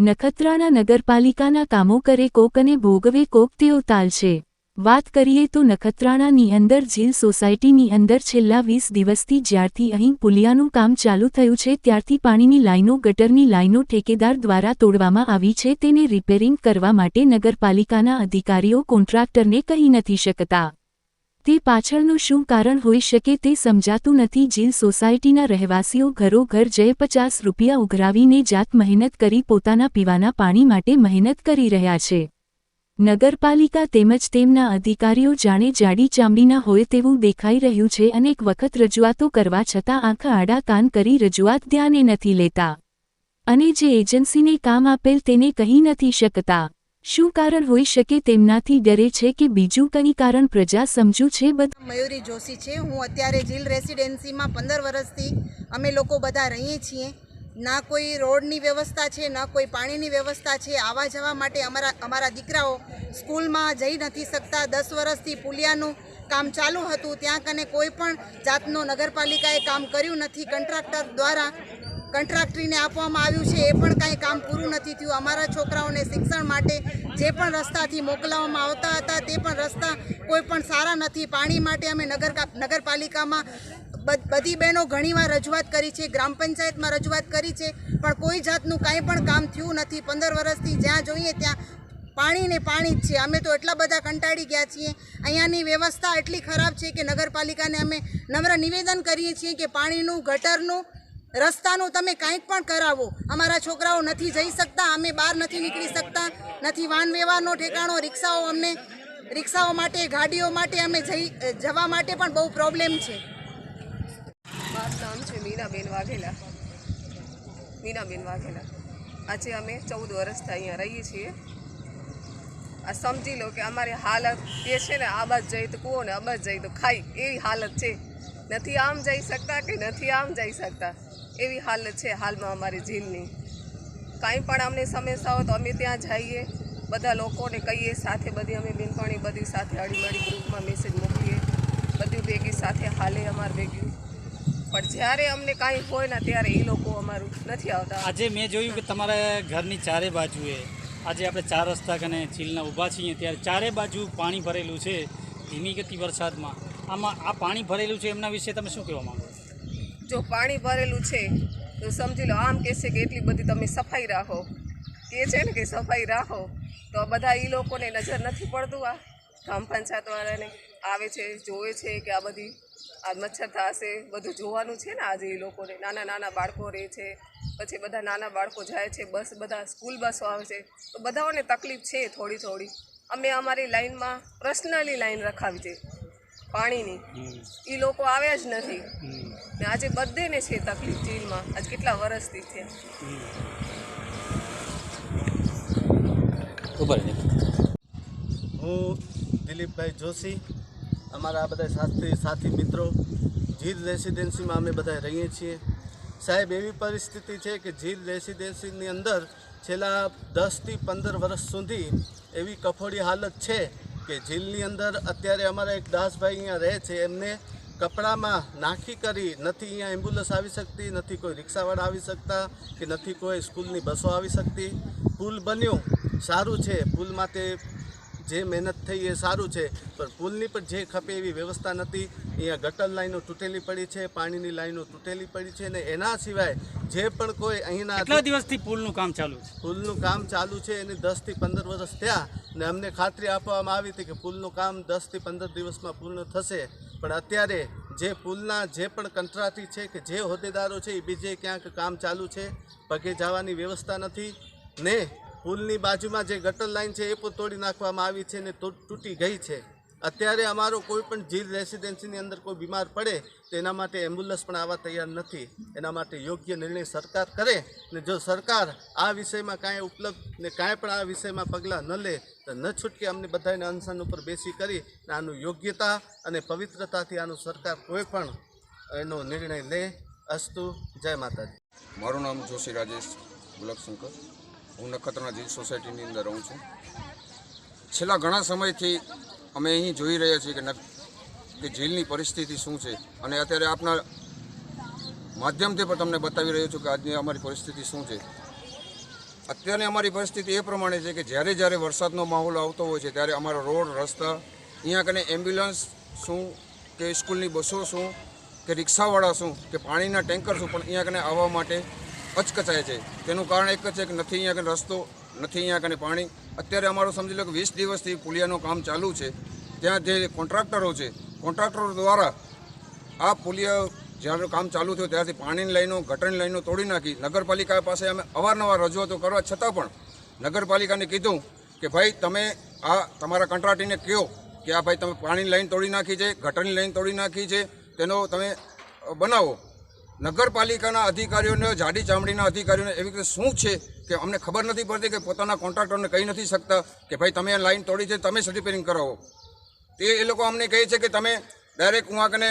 નખત્રાણા નગરપાલિકાના કામો કરે કોક અને ભોગવે કોક તેઓ તાલ છે વાત કરીએ તો નખત્રાણાની અંદર ઝીલ સોસાયટીની અંદર છેલ્લા વીસ દિવસથી જ્યારથી અહીં પુલિયાનું કામ ચાલુ થયું છે ત્યારથી પાણીની લાઈનો, ગટરની લાઈનો ઠેકેદાર દ્વારા તોડવામાં આવી છે તેને રિપેરિંગ કરવા માટે નગરપાલિકાના અધિકારીઓ કોન્ટ્રાક્ટરને કહી નથી શકતા. તે પાછળનું શું કારણ હોઈ શકે તે સમજાતું નથી જીલ સોસાયટીના રહેવાસીઓ ઘરો ઘર જઈ પચાસ રૂપિયા ઉઘરાવીને જાત મહેનત કરી પોતાના પીવાના પાણી માટે મહેનત કરી રહ્યા છે. નગરપાલિકા તેમજ તેમના અધિકારીઓ જાણે જાડી ચામડીના હોય તેવું દેખાઈ રહ્યું છે અનેક વખત રજૂઆતો કરવા છતાં આંખ આડા કાન કરી રજૂઆત ધ્યાને નથી લેતા. અને જે એજન્સીને કામ આપેલ તેને કહી નથી શકતા. શું કારણ હોઈ શકે તેમનાથી ડરે છે કે બીજું કંઈ કારણ પ્રજા સમજુ છે બધા મયુરી જોશી છે. હું અત્યારે જીલ રેસિડેન્સીમાં પંદર વર્ષથી અમે લોકો બધા રહીએ છીએ. ના કોઈ રોડની વ્યવસ્થા છે, ના કોઈ પાણીની વ્યવસ્થા છે. આવવા જવા માટે અમારા અમારા દીકરાઓ સ્કૂલમાં જઈ નથી શકતા. દસ વર્ષથી પુલિયાનું કામ ચાલુ હતું. ત્યાં કને કોઈ પણ જાતનું નગરપાલિકાએ કામ કર્યું નથી. કોન્ટ્રાક્ટર દ્વારા કંટ્રાક્ટરીને આપવામાં આવ્યું છે, એ પણ કાંઈ કામ પૂરું નથી થયું. અમારા છોકરાઓને શિક્ષણ માટે જે પણ રસ્તાથી મોકલાવવામાં આવતા હતા, તે પણ રસ્તા કોઈ પણ સારા નથી. પાણી માટે અમે નગર નગરપાલિકામાં બધી બહેનો ઘણીવાર રજૂઆત કરી છે, ગ્રામ પંચાયતમાં રજૂઆત કરી છે, પણ કોઈ જાતનું કાંઈ પણ કામ થયું નથી. પંદર વર્ષથી જ્યાં જોઈએ ત્યાં પાણી ને પાણી જ છે. અમે તો એટલા બધા કંટાળી ગયા છીએ. અહીંયાની વ્યવસ્થા એટલી ખરાબ છે કે નગરપાલિકાને અમે નમ્ર નિવેદન કરીએ છીએ કે પાણીનું, ગટરનું રસ્તાનું તમે કાંઈક પણ કરાવો. અમારા છોકરાઓ નથી જઈ શકતા, અમે બહાર નથી નીકળી શકતા, નથી વાહન વ્યવહારનો ઠેકાણો, રિક્ષાઓ અમને, રિક્ષાઓ માટે, ગાડીઓ માટે અમે જઈ જવા માટે પણ બહુ પ્રોબ્લેમ છે. મારું નામ છે મીનાબેન વાઘેલા. મીનાબેન વાઘેલા. આજે અમે ચૌદ વર્ષથી અહીંયા રહીએ છીએ. આ સમજી લો કે અમારી હાલત એ છે ને આ બાજ જઈ તો કૂવો ને આ બાજ જઈ તો ખાઈ, એવી હાલત છે. નથી આમ જઈ શકતા કે નથી આમ જઈ શકતા? એવી હાલત છે હાલમાં અમારી જીલની કાંઈ પણ અમને સમસ્યા હોય તો અમે ત્યાં જઈએ, બધા લોકોને કહીએ, સાથે બધી અમે બિનપાણી બધી સાથે હળીમળી ગ્રુપમાં મેસેજ મોકલીએ. બધું ભેગી સાથે હાલે અમારે ભેગી. પણ જ્યારે અમને કાંઈ હોય ને ત્યારે એ લોકો અમારું નથી આવતા. આજે મેં જોયું કે તમારા ઘરની ચારે બાજુએ, આજે આપણે ચાર રસ્તા કને ચીલના ઊભા છીએ, ત્યારે ચારે બાજુ પાણી ભરેલું છે, ધીમી ગતિ વરસાદમાં. આમાં આ પાણી ભરેલું છે એમના વિશે તમે શું કહેવા માંગો? જો પાણી ભરેલું છે, તો સમજી લો આમ કહેશે કે એટલી બધી તમે સફાઈ રાખો. કે છે ને કે સફાઈ રાખો, તો બધા એ લોકોને નજર નથી પડતું આ ગ્રામ પંચાયતવાળાને આવે છે, જોવે છે કે આ બધી આ મચ્છર થશે, બધું જોવાનું છે ને આજે એ લોકોને. નાના નાના બાળકો રહે છે, પછી બધા નાના બાળકો જાય છે, બસ બધા સ્કૂલ બસો આવે છે. તો બધાઓને તકલીફ છે થોડી થોડી. અમે અમારી લાઈનમાં પર્સનલી લાઈન રખાવી છે. પાણીની. એ લોકો આવ્યા જ નથી. ને આજે બધેને છે તકલીફ ચીનમાં આજ કેટલા વર્ષથી છે. હું દિલીપભાઈ જોશી અમારા આ બધા સાથી સાથી મિત્રો જીદ રેસિડેન્સીમાં અમે બધા રહીએ છીએ. સાહેબ એવી પરિસ્થિતિ છે કે જીદ રેસિડેન્સીની અંદર છેલ્લા દસથી પંદર વર્ષ સુધી એવી કફોડી હાલત છે કે જેલની અંદર અત્યારે અમારા એક દાસભાઈ અહીંયા રહે છે, એમને કપડામાં નાખી કરી નથી અહીંયા એમ્બ્યુલન્સ આવી શકતી, નથી કોઈ રિક્ષાવાળા આવી શકતા કે નથી કોઈ સ્કૂલની બસો આવી શકતી. પુલ બન્યો, સારું છે, પુલ માટે જે મહેનત થઈ એ સારું છે પણ પુલની પણ જે ખપે એવી વ્યવસ્થા નથી. અહીંયા ગટર લાઈનો તૂટેલી પડી છે પાણીની લાઈનો તૂટેલી પડી છે ને એના સિવાય જે પણ કોઈ અહીંના કેટલા દિવસથી પુલનું કામ ચાલુ છે? પુલનું કામ ચાલુ છે એને દસથી પંદર વર્ષ થયા ને અમને ખાતરી આપવામાં આવી હતી કે પુલનું કામ દસથી પંદર દિવસમાં પૂર્ણ થશે. પણ અત્યારે જે પુલના જે પણ કંટ્રાટી છે કે જે હોદ્દેદારો છે એ બીજે ક્યાંક કામ ચાલુ છે પગે જવાની વ્યવસ્થા નથી ને પુલની બાજુમાં જે ગટર લાઈન છે એ પણ તોડી નાખવામાં આવી છે ને તો તૂટી ગઈ છે. અત્યારે અમારો કોઈ પણ જીલ રેસિડેન્સીની અંદર કોઈ બીમાર પડે તો એના માટે એમ્બ્યુલન્સ પણ આવવા તૈયાર નથી. એના માટે યોગ્ય નિર્ણય સરકાર કરે ને જો સરકાર આ વિષયમાં કાંઈ ઉપલબ્ધ ને કાંઈ પણ આ વિષયમાં પગલાં ન લે તો ન છૂટકે અમને બધાને અનશન ઉપર બેસી કરી આનું યોગ્યતા અને પવિત્રતાથી આનું સરકાર કોઈ પણ એનો નિર્ણય લે. અસ્તુ, જય માતાજી. મારું નામ જોશી રાજેશ ગુલાબશંકર હું નખત્રાણા જીલ સોસાયટીની અંદર રહું છું. છેલ્લા ઘણા સમયથી અમે અહીં જોઈ રહ્યા છીએ કે કે જેલની પરિસ્થિતિ શું છે અને અત્યારે આપના માધ્યમથી પણ તમને બતાવી રહ્યો છું કે આજની અમારી પરિસ્થિતિ શું છે. અત્યારની અમારી પરિસ્થિતિ એ પ્રમાણે છે કે જ્યારે જ્યારે વરસાદનો માહોલ આવતો હોય છે ત્યારે અમારા રોડ, રસ્તા, અહીંયા કને એમ્બ્યુલન્સ શું, કે સ્કૂલની બસો શું, કે રિક્ષાવાળા શું, કે પાણીના ટેન્કર શું, પણ અહીંયા કને આવવા માટે અચકચાય છે. તેનું કારણ એક જ છે કે નથી અહીંયા કને રસ્તો, નથી અહીંયા કને પાણી. અત્યારે અમારું સમજી લો કે વીસ દિવસથી પુલિયાનું કામ ચાલુ છે. ત્યાં જે કોન્ટ્રાક્ટરો છે, કોન્ટ્રાક્ટરો દ્વારા આ પુલિયા જ્યારે કામ ચાલુ થયું ત્યારથી પાણીની લાઈનો, ગટરની લાઈનો તોડી નાખી. નગરપાલિકા પાસે અમે અવારનવાર રજૂઆતો કરવા છતાં પણ નગરપાલિકાને કીધું કે ભાઈ તમે આ તમારા કંટ્રાટીને કહો કે આ ભાઈ તમે પાણીની લાઈન તોડી નાખી છે, ગટરની લાઈન તોડી નાખી છે, તેનો તમે બનાવો. નગરપાલિકાના અધિકારીઓને, જાડી ચામડીના અધિકારીઓને એવી રીતે શું છે કે અમને ખબર નથી પડતી કે પોતાના કોન્ટ્રાક્ટરને કહી નથી શકતા કે ભાઈ તમે લાઈન તોડી છે, તમે રિપેરિંગ કરાવો. તે એ લોકો અમને કહે છે કે તમે ડાયરેક્ટ હું આગને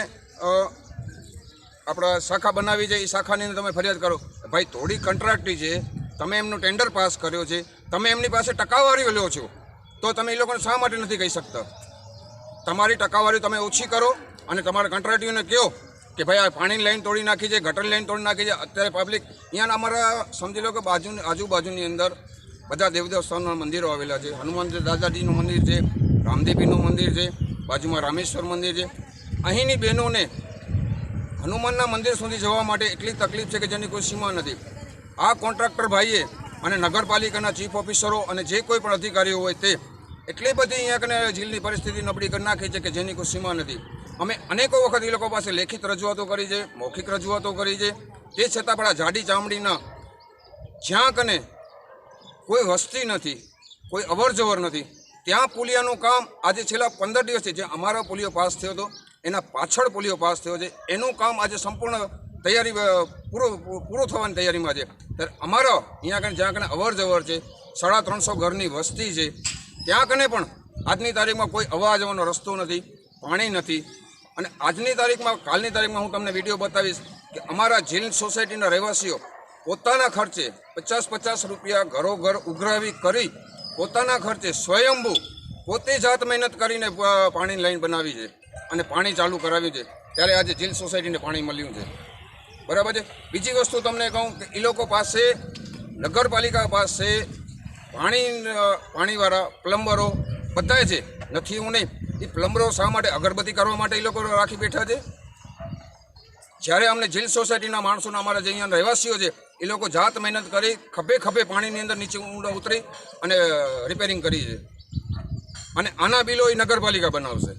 આપણા શાખા બનાવી છે, એ શાખાની અંદર તમે ફરિયાદ કરો. ભાઈ થોડી કંટ્રાક્ટી છે, તમે એમનું ટેન્ડર પાસ કર્યો છે, તમે એમની પાસે ટકાવારીઓ લો છો, તો તમે એ લોકોને શા માટે નથી કહી શકતા? તમારી ટકાવારી તમે ઓછી કરો અને તમારા કંટ્રાક્ટીઓને કહો કે ભાઈ, આ પાણીની લાઈન તોડી નાખી છે, ગટર લાઈન તોડી નાખી છે. અત્યારે પબ્લિક અહીંયા અમારા સમજી લો કે બાજુ આજુબાજુની અંદર બધા દેવદેવસ્થાનના મંદિરો આવેલા છે. હનુમાન દાદાજીનું મંદિર છે, રામદેવીનું મંદિર છે, બાજુમાં રામેશ્વર મંદિર છે. અહીંની બહેનોને હનુમાનના મંદિર સુધી જવા માટે એટલી તકલીફ છે કે જેની કોઈ સીમા નથી. આ કોન્ટ્રાક્ટર ભાઈએ અને નગરપાલિકાના ચીફ ઓફિસરો અને જે કોઈ પણ અધિકારીઓ હોય તે એટલી બધી અહીંયા કને જીલની પરિસ્થિતિ નબળી કરી નાખી છે કે જેની કોઈ સીમા નથી. અમે અનેકો વખત એ લોકો પાસે લેખિત રજૂઆતો કરી છે, મૌખિક રજૂઆતો કરી છે. તે છતાં પણ આ જાડી ચામડીના જ્યાં કને કોઈ વસ્તી નથી, કોઈ અવરજવર નથી. ત્યાં પુલિયાનું કામ આજે છેલ્લા પંદર દિવસથી જે અમારો પુલિયો પાસ થયો હતો, એના પાછળ પુલિયો પાસ થયો છે. એનું કામ આજે સંપૂર્ણ તૈયારી પૂરું, પૂરો થવાની તૈયારીમાં છે. ત્યારે અમારો અહીંયા કને જ્યાં કને અવરજવર છે, સાડા ત્રણસો ઘરની વસ્તી છે. ત્યાં કને પણ આજની તારીખમાં કોઈ અવા જવાનો રસ્તો નથી, પાણી નથી. અને આજની તારીખમાં, કાલની તારીખમાં હું તમને વીડિયો બતાવીશ કે અમારા જીલ સોસાયટીના રહેવાસીઓ પોતાના ખર્ચે પચાસ પચાસ રૂપિયા ઘરો ઘર ઉઘરાવી કરી પોતાના ખર્ચે સ્વયંભૂ પોતે જાત મહેનત કરીને પાણીની લાઈન બનાવી છે અને પાણી ચાલુ કરાવ્યું છે. ત્યારે આજે જીલ સોસાયટીને પાણી મળ્યું છે. બરાબર છે? બીજી વસ્તુ તમને કહું કે એ લોકો પાસે, નગરપાલિકા પાસે પાણી પાણીવાળા પ્લમ્બરો બધાય છે. નથી હું નહીં. એ પ્લમ્બરો શા માટે અગરબત્તી કરવા માટે એ લોકો રાખી બેઠા છે? જ્યારે અમને જેલ સોસાયટીના માણસોના અમારા જે અહીંયા રહેવાસીઓ છે, એ લોકો જાત મહેનત કરી ખભે ખભે પાણીની અંદર નીચે ઊંડા ઉતરી અને રિપેરિંગ કરી છે. અને આના બિલો એ નગરપાલિકા બનાવશે.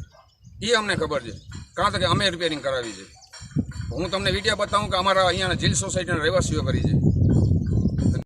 એ અમને ખબર છે. કારણ કે અમે રિપેરિંગ કરાવી છે. હું તમને વીડિયો બતાવું કે અમારા અહીંયાના જીલ સોસાયટીના રહેવાસીઓ કરી છે.